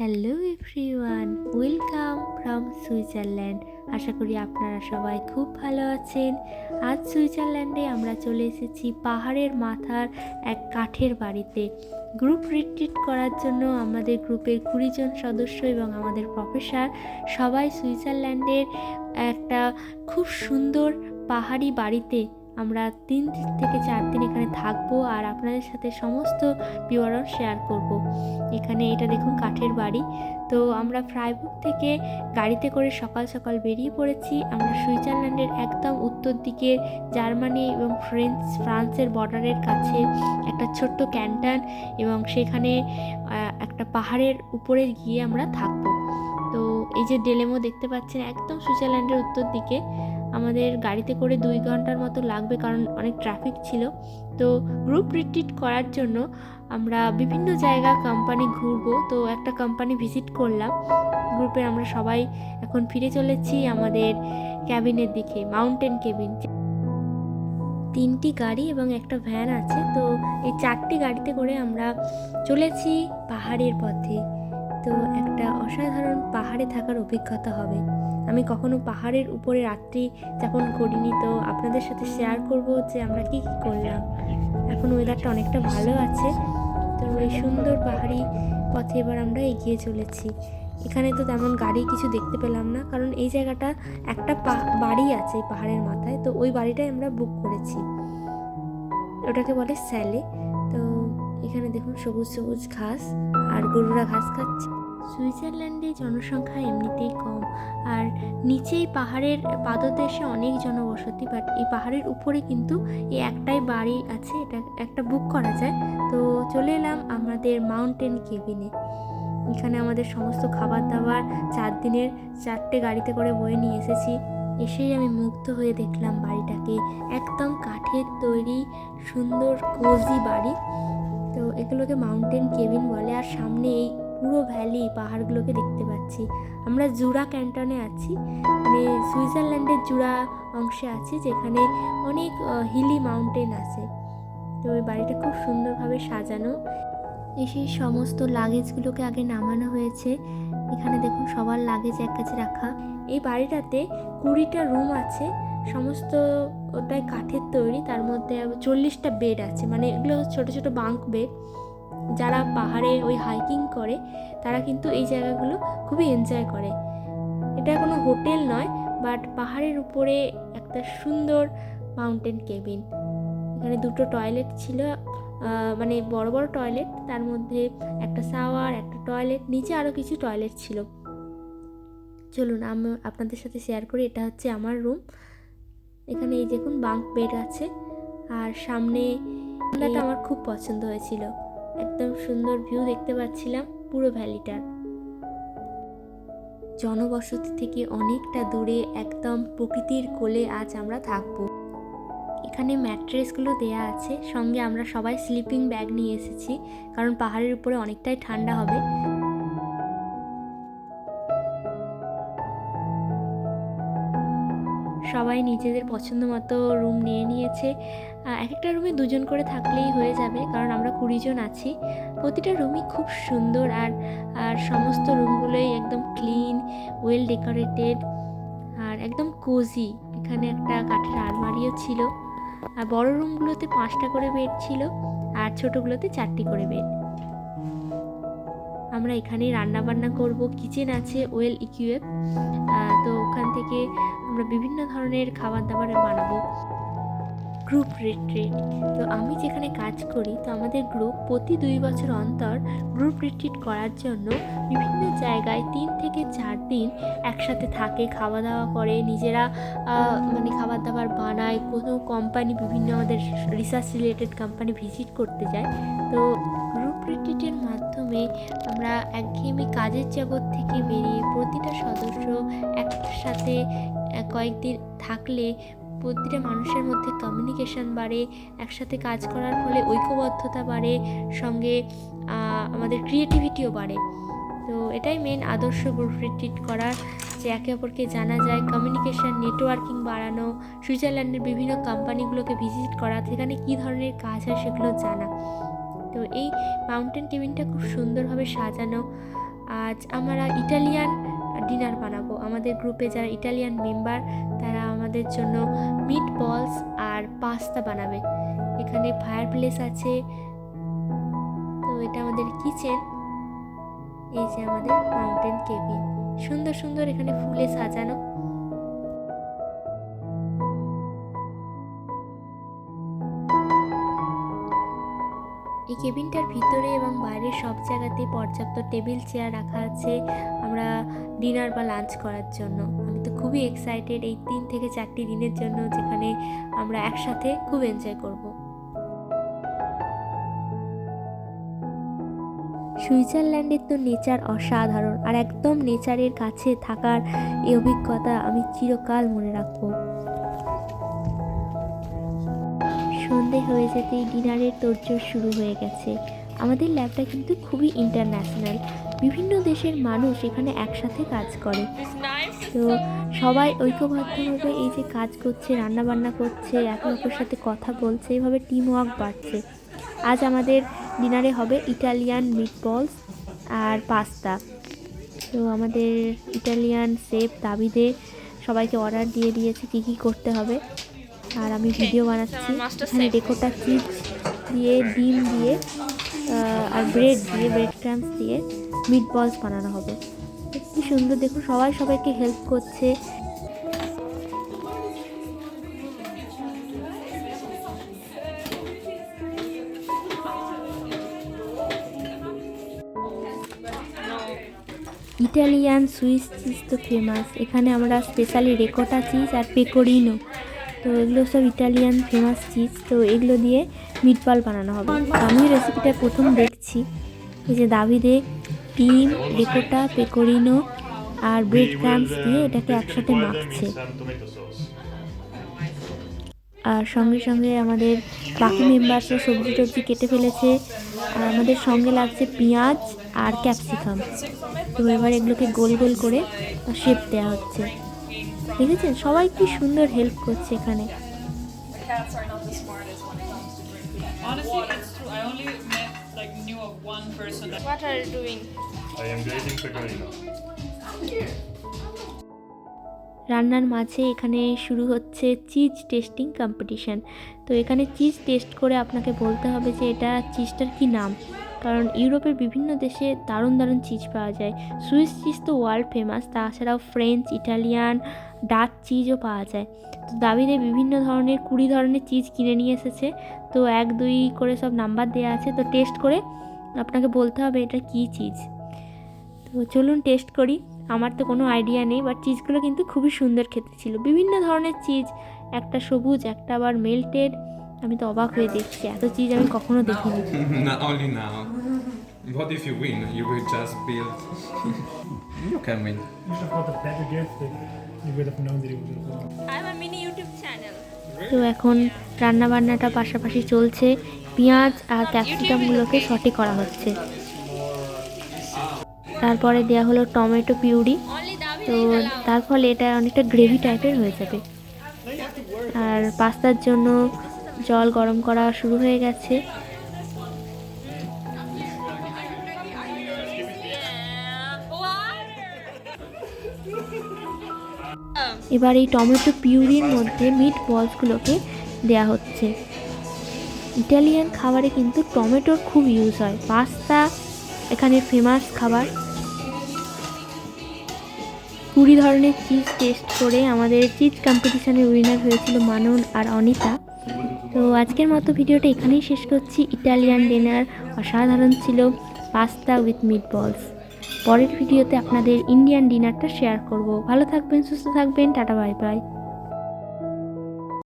Hello everyone, welcome from Switzerland. আশা করি আপনারা সবাই খুব ভালো আছেন। আজ সুইজারল্যান্ডে আমরা চলে এসেছি পাহাড়ের মাথার এক কাঠের বাড়িতে। গ্রুপ রিট্রিট করার জন্য আমাদের গ্রুপের কুড়ি জন সদস্য এবং আমাদের প্রফেসর সবাই সুইজারল্যান্ডের একটা খুব সুন্দর পাহাড়ি বাড়িতে আমরা তিন থেকে চার দিন এখানে থাকব আর আপনাদের সাথে সমস্ত বিবরণ শেয়ার করব। এখানে এটা দেখুন কাঠের বাড়ি। তো আমরা ফ্রাইবুক থেকে গাড়িতে করে সকাল সকাল বেরিয়ে পড়েছি। আমরা সুইজারল্যান্ডের একদম উত্তর দিকের জার্মানি এবং ফ্রেঞ্চ ফ্রান্সের বর্ডারের কাছে একটা ছোট্ট ক্যান্টান এবং সেখানে একটা পাহাড়ের উপরে গিয়ে আমরা থাকব। তো এই যে ডেলেমো দেখতে পাচ্ছেন, একদম সুইজারল্যান্ডের উত্তর দিকে। আমাদের গাড়িতে করে দুই ঘণ্টার মতো লাগবে কারণ অনেক ট্রাফিক ছিল। তো গ্রুপ রিট্রিট করার জন্য আমরা বিভিন্ন জায়গা কোম্পানি ঘুরবো। তো একটা কোম্পানি ভিজিট করলাম। গ্রুপে আমরা সবাই এখন ফিরে চলেছি আমাদের ক্যাবিনের দিকে মাউন্টেন কেবিন তিনটি গাড়ি এবং একটা ভ্যান আছে। তো এই চারটি গাড়িতে করে আমরা চলেছি পাহাড়ের পথে। তো একটা অসাধারণ পাহাড়ে থাকার অভিজ্ঞতা হবে। আমি কখনো পাহাড়ের উপরে রাত্রি যাপন করিনি, তো আপনাদের সাথে শেয়ার করব যে আমরা কি কি করলাম। এখন ওয়েদারটা অনেকটা ভালো আছে, তো এই সুন্দর পাহাড়ি পথে এবার আমরা এগিয়ে চলেছি। এখানে তো তেমন গাড়ি কিছু দেখতে পেলাম না, কারণ এই জায়গাটা একটা বাড়ি আছে এই পাহাড়ের মাথায়, তো ওই বাড়িটাই আমরা বুক করেছি। ওটাকে বলে স্যালে। এখানে দেখুন সবুজ সবুজ ঘাস আর গরুরা ঘাস খাচ্ছে। সুইজারল্যান্ডে জনসংখ্যা এমনিতেই কম আর নিচেই পাহাড়ের পাদদেশে অনেক জনবসতি বাট এই পাহাড়ের উপরে কিন্তু এই একটাই বাড়ি আছে, এটা একটা বুক করা যায়। তো চলে এলাম আমাদের মাউন্টেন কেবিনে এখানে আমাদের সমস্ত খাবার দাবার চার দিনের চারটে গাড়িতে করে বয়ে নিয়ে এসেছি। এসেই আমি মুগ্ধ হয়ে দেখলাম বাড়িটাকে। একদম কাঠের তৈরি, সুন্দর কোজি বাড়ি। তো এগুলোকে মাউন্টেন কেবিন বলে, আর সামনে এই পুরো ভ্যালি পাহাড়গুলোকে দেখতে পাচ্ছি। আমরা জুরা ক্যান্টনে আছি মানে সুইজারল্যান্ডের জুরা অংশে আছি, যেখানে অনেক হিলি মাউন্টেন আছে। তো ওই বাড়িটা খুব সুন্দরভাবে সাজানো। এসে সমস্ত লাগেজগুলোকে আগে নামানো হয়েছে। এখানে দেখুন সবার লাগেজ এক কাছে রাখা। এই বাড়িটাতে কুড়িটা রুম আছে। সমস্ত ওটাই কাঠের তৈরি, তার মধ্যে চল্লিশটা বেড আছে। মানে এগুলো ছোট ছোট বাঙ্ক বেড যারা পাহাড়ে ওই হাইকিং করে, তারা কিন্তু এই জায়গাগুলো খুবই এনজয় করে। এটা কোনো হোটেল নয় বাট পাহাড়ের উপরে একটা সুন্দর মাউন্টেন কেবিন এখানে দুটো টয়লেট ছিল মানে বড় বড় টয়লেট তার মধ্যে একটা শাওয়ার একটা টয়লেট নিচে আরও কিছু টয়লেট ছিল। চলুন, আমি, আপনাদের সাথে শেয়ার করি। এটা হচ্ছে আমার রুম এখানে এই দেখুন বাঙ্ক বেড আছে। আর সামনে জায়গাটা আমার খুব পছন্দ হয়েছিল। একদম সুন্দর ভিউ দেখতে পাচ্ছিলাম পুরো ভ্যালিটার জনবসতি থেকে অনেকটা দূরে একদম প্রকৃতির কোলে আজ আমরা থাকব। এখানে ম্যাট্রেসগুলো দেয়া আছে। সঙ্গে আমরা সবাই স্লিপিং ব্যাগ নিয়ে এসেছি, কারণ পাহাড়ের উপরে অনেকটাই ঠান্ডা হবে। সবাই নিজেদের পছন্দ মতো রুম নিয়ে নিয়েছে। এক একটা রুমে দুজন করে থাকলেই হয়ে যাবে, কারণ আমরা কুড়ি জন আছি। প্রতিটা রুমই খুব সুন্দর আর আর সমস্ত রুমগুলোই একদম ক্লিন ওয়েল ডেকোরেটেড আর একদম কোজি এখানে একটা কাঠের আলমারিও ছিল। আর বড় রুমগুলোতে পাঁচটা করে বেড ছিল, আর ছোটোগুলোতে চারটি করে বেড আমরা এখানেই রান্না বান্না করব। কিচেন আছে ওয়েল ইকুইপ তো ওখান থেকে আমরা বিভিন্ন ধরনের খাবার দাবার বানাবো। গ্রুপ রিট্রিট তো আমি যেখানে কাজ করি, তো আমাদের গ্রুপ প্রতি দুই বছর অন্তর গ্রুপ রিট্রিট করার জন্য বিভিন্ন জায়গায় তিন থেকে চার দিন একসাথে থাকে খাওয়া দাওয়া করে। নিজেরা মানে খাবার দাবার বানায়। কোনো কোম্পানি বিভিন্ন আমাদের রিসার্চ রিলেটেড কোম্পানি ভিজিট করতে যায়। তো গ্রুপ রিট্রিটের মাধ্যমে আমরা একঘেয়েমি কাজের জগৎ থেকে বেরিয়ে প্রতিটা সদস্য একসাথে কয়েকদিন থাকলে প্রতিটা মানুষের মধ্যে কমিউনিকেশন বাড়ে, একসাথে কাজ করার ফলে ঐক্যবদ্ধতা বাড়ে, সঙ্গে আমাদের ক্রিয়েটিভিটিও বাড়ে। তো এটাই মেন আদর্শ গ্রুপ রিট্রিট করার যে একে অপরকে জানা যায় কমিউনিকেশন নেটওয়ার্কিং বাড়ানো, সুইজারল্যান্ডের বিভিন্ন কোম্পানিগুলোকে ভিজিট করা, সেখানে কী ধরনের কাজ হয় সেগুলো জানা। তো এই মাউন্টেন কেবিনটা খুব সুন্দরভাবে সাজানো। আজ আমরা ইটালিয়ান ডিনার বানাবো। আমাদের গ্রুপে যারা ইটালিয়ান মেম্বার তারা আমাদের জন্য মিট বলস আর পাস্তা বানাবে। এখানে ফায়ার প্লেস আছে। তো এটা আমাদের কিচেন এই যে আমাদের মাউন্টেন কেবিন সুন্দর সুন্দর এখানে ফুলে সাজানো। কেবিনটার ভিতরে এবং বাইরে সব জায়গাতে পর্যাপ্ত টেবিল, চেয়ার রাখা আছে আমরা ডিনার বা লাঞ্চ করার জন্য। আমি তো খুবই এক্সাইটেড এই তিন থেকে চারটি দিনের জন্য যেখানে আমরা একসাথে খুব এনজয় করব। সুইজারল্যান্ডের তো নেচার অসাধারণ আর একদম নেচারের কাছে থাকার এই অভিজ্ঞতা আমি চিরকাল মনে রাখব। সন্ধে হয়ে যেতেই ডিনারের তোড়জোড় শুরু হয়ে গেছে। আমাদের ল্যাবটা কিন্তু খুবই ইন্টারন্যাশনাল। বিভিন্ন দেশের মানুষ এখানে একসাথে কাজ করে। তো সবাই ঐক্যবদ্ধভাবে এই যে কাজ করছে রান্না বান্না করছে, একে অপরের সাথে কথা বলছে এভাবে টিম ওয়ার্ক বাড়ছে। আজ আমাদের ডিনারে হবে ইটালিয়ান মিটবলস আর পাস্তা তো আমাদের ইটালিয়ান সেফ দাবিদে সবাইকে অর্ডার দিয়ে দিয়েছে কী কী করতে হবে। আর আমি ভিডিও বানাচ্ছি। এখানে ডেকোটা চিজ দিয়ে ডিম দিয়ে আর ব্রেড দিয়ে ব্রেড ক্রামস দিয়ে মিট বলস বানানো হবে। কি সুন্দর দেখুন সবাই সবাইকে হেল্প করছে। ইটালিয়ান সুইস চিজ তো ফেমাস এখানে আমরা স্পেশালি রেকোটা চিজ আর পেকোরিনো তো এগুলো সব ইটালিয়ান ফেমাস চিজ তো এগুলো দিয়ে মিটবল বানানো হবে। আমি রেসিপিটা প্রথম দেখছি। এই যে দাবিদে ডিম রেকোটা পেকোরিনো আর ব্রেড ক্রামস দিয়ে এটাকে একসাথে মাখছে. আর সঙ্গে সঙ্গে আমাদের বাকি মেম্বার্সরা সবজি টবজি কেটে ফেলেছে। আর আমাদের সঙ্গে লাগছে পেঁয়াজ আর ক্যাপসিকাম তো এবার এগুলোকে গোল গোল করে শেপ দেওয়া হচ্ছে। দেখেছেন? সবাই কি সুন্দর হেল্প করছে এখানে। রান্নার মাঝে এখানে শুরু হচ্ছে চিজ টেস্টিং কম্পিটিশন তো এখানে চিজ টেস্ট করে আপনাকে বলতে হবে যে এটা চিজটার কি নাম। কারণ ইউরোপের বিভিন্ন দেশে দারুণ দারুণ চিজ পাওয়া যায়। সুইস চিজ তো ওয়ার্ল্ড ফেমাস তাছাড়াও ফ্রেঞ্চ, ইটালিয়ান, ডাচ চিজও পাওয়া যায়। তো দাবিদে বিভিন্ন ধরনের, কুড়ি ধরনের চিজ কিনে নিয়ে এসেছে। তো এক, দুই করে সব নাম্বার দেওয়া আছে। তো টেস্ট করে আপনাকে বলতে হবে এটা কী চিজ। তো চলুন টেস্ট করি। আমার তো কোনো আইডিয়া নেই, বাট চিজগুলো কিন্তু খুবই সুন্দর খেতে ছিল। বিভিন্ন ধরনের চিজ, একটা সবুজ, একটা আবার মেল্টেড আমি তো অবাক হয়ে দেখছি এত চিজ আমি কখনো দেখিনি। না অনলি না what if you win you will just build. You can win. তো এখন রান্না বান্নাটা পাশাপাশি চলছে পেঁয়াজ আর ক্যাপসিকাম গুলোকে সঠিক করা হচ্ছে। তারপরে দেয়া হলো টমেটো পিউরি। তো তার ফলে এটা অনেকটা গ্রেভি টাইপের হয়ে যাবে। আর পাস্তার জন্য জল গরম করা শুরু হয়ে গেছে। এবার এই টমেটো পিউরির মধ্যে মিট বলসগুলোকে দেয়া হচ্ছে। ইটালিয়ান খাবারে কিন্তু টমেটোর খুব ইউজ হয়। পাস্তা, এখানে ফেমাস খাবার। কুড়ি ধরনের চিজ টেস্ট করে আমাদের চিজ কম্পিটিশনের উইনার হয়েছিল মানন আর অনিতা। তো আজকের মতো ভিডিওটা এখানেই শেষ করছি। ইটালিয়ান ডিনার অসাধারণ ছিল। পাস্তা উইথ মিট বলস পরের ভিডিওতে আপনাদের ইন্ডিয়ান ডিনারটা শেয়ার করব। ভালো থাকবেন, সুস্থ থাকবেন। Tata, bye bye.